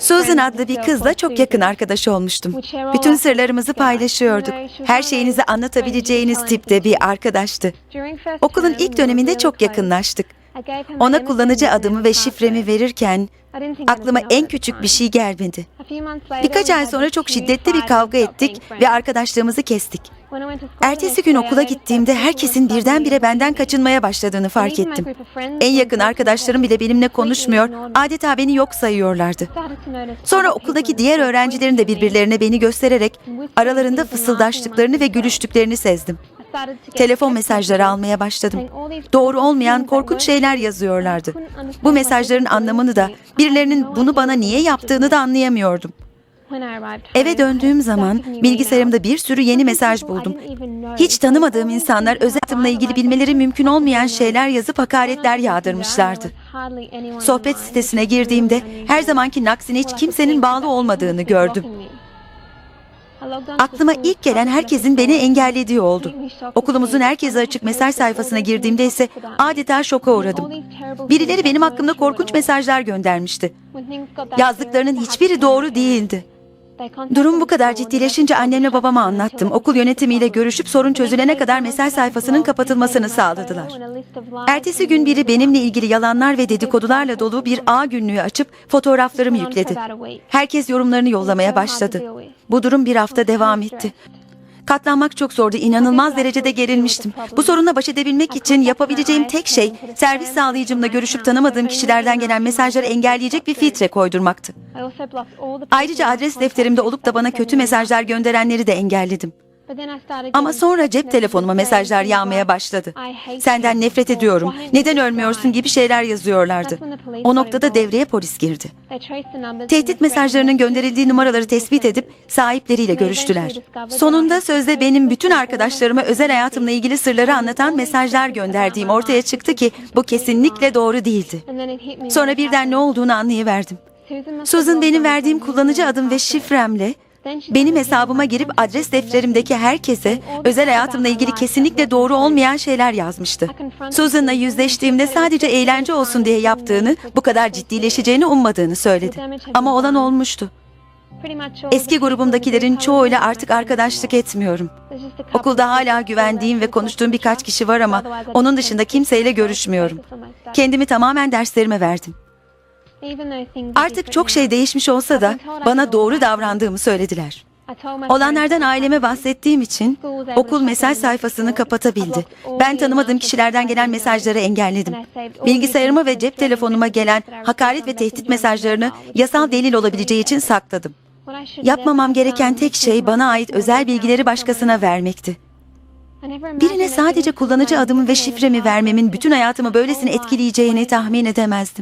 Susan adlı bir kızla çok yakın arkadaş olmuştum. Bütün sırlarımızı paylaşıyorduk. Her şeyinizi anlatabileceğiniz tipte bir arkadaştı. Okulun ilk döneminde çok yakınlaştık. Ona kullanıcı adımı ve şifremi verirken aklıma en küçük bir şey gelmedi. Birkaç ay sonra çok şiddetli bir kavga ettik ve arkadaşlığımızı kestik. Ertesi gün okula gittiğimde herkesin birdenbire benden kaçınmaya başladığını fark ettim. En yakın arkadaşlarım bile benimle konuşmuyor, adeta beni yok sayıyorlardı. Sonra okuldaki diğer öğrencilerin de birbirlerine beni göstererek aralarında fısıldaştıklarını ve gülüştüklerini sezdim. Telefon mesajları almaya başladım. Doğru olmayan korkunç şeyler yazıyorlardı. Bu mesajların anlamını da birilerinin bunu bana niye yaptığını da anlayamıyordum. Eve döndüğüm zaman bilgisayarımda bir sürü yeni mesaj buldum. Hiç tanımadığım insanlar özel hayatımla ilgili bilmeleri mümkün olmayan şeyler yazıp hakaretler yağdırmışlardı. Sohbet sitesine girdiğimde her zamanki aksine hiç kimsenin bağlı olmadığını gördüm. Aklıma ilk gelen herkesin beni engellediği oldu. Okulumuzun herkese açık mesaj sayfasına girdiğimde ise adeta şoka uğradım. Birileri benim hakkımda korkunç mesajlar göndermişti. Yazdıklarının hiçbiri doğru değildi. Durum bu kadar ciddileşince annemle babama anlattım. Okul yönetimiyle görüşüp sorun çözülene kadar mesaj sayfasının kapatılmasını sağladılar. Ertesi gün biri benimle ilgili yalanlar ve dedikodularla dolu bir ağ günlüğü açıp fotoğraflarımı yükledi. Herkes yorumlarını yollamaya başladı. Bu durum bir hafta devam etti. Katlanmak çok zordu. İnanılmaz derecede gerilmiştim. Bu sorunla baş edebilmek için yapabileceğim tek şey servis sağlayıcımla görüşüp tanımadığım kişilerden gelen mesajları engelleyecek bir filtre koydurmaktı. Ayrıca adres defterimde olup da bana kötü mesajlar gönderenleri de engelledim. Ama sonra cep telefonuma mesajlar yağmaya başladı. Senden nefret ediyorum, neden ölmüyorsun gibi şeyler yazıyorlardı. O noktada devreye polis girdi. Tehdit mesajlarının gönderildiği numaraları tespit edip sahipleriyle görüştüler. Sonunda sözde benim bütün arkadaşlarıma özel hayatımla ilgili sırları anlatan mesajlar gönderdiğim ortaya çıktı ki bu kesinlikle doğru değildi. Sonra birden ne olduğunu anlayıverdim. Susan benim verdiğim kullanıcı adım ve şifremle benim hesabıma girip adres defterimdeki herkese özel hayatımla ilgili kesinlikle doğru olmayan şeyler yazmıştı. Susan'la yüzleştiğimde sadece eğlence olsun diye yaptığını, bu kadar ciddileşeceğini ummadığını söyledi. Ama olan olmuştu. Eski grubumdakilerin çoğuyla artık arkadaşlık etmiyorum. Okulda hala güvendiğim ve konuştuğum birkaç kişi var ama onun dışında kimseyle görüşmüyorum. Kendimi tamamen derslerime verdim. Artık çok şey değişmiş olsa da bana doğru davrandığımı söylediler. Olanlardan aileme bahsettiğim için okul mesaj sayfasını kapatabildi. Ben tanımadığım kişilerden gelen mesajları engelledim. Bilgisayarıma ve cep telefonuma gelen hakaret ve tehdit mesajlarını yasal delil olabileceği için sakladım. Yapmamam gereken tek şey bana ait özel bilgileri başkasına vermekti. Birine sadece kullanıcı adımı ve şifremi vermemin bütün hayatımı böylesine etkileyeceğini tahmin edemezdim.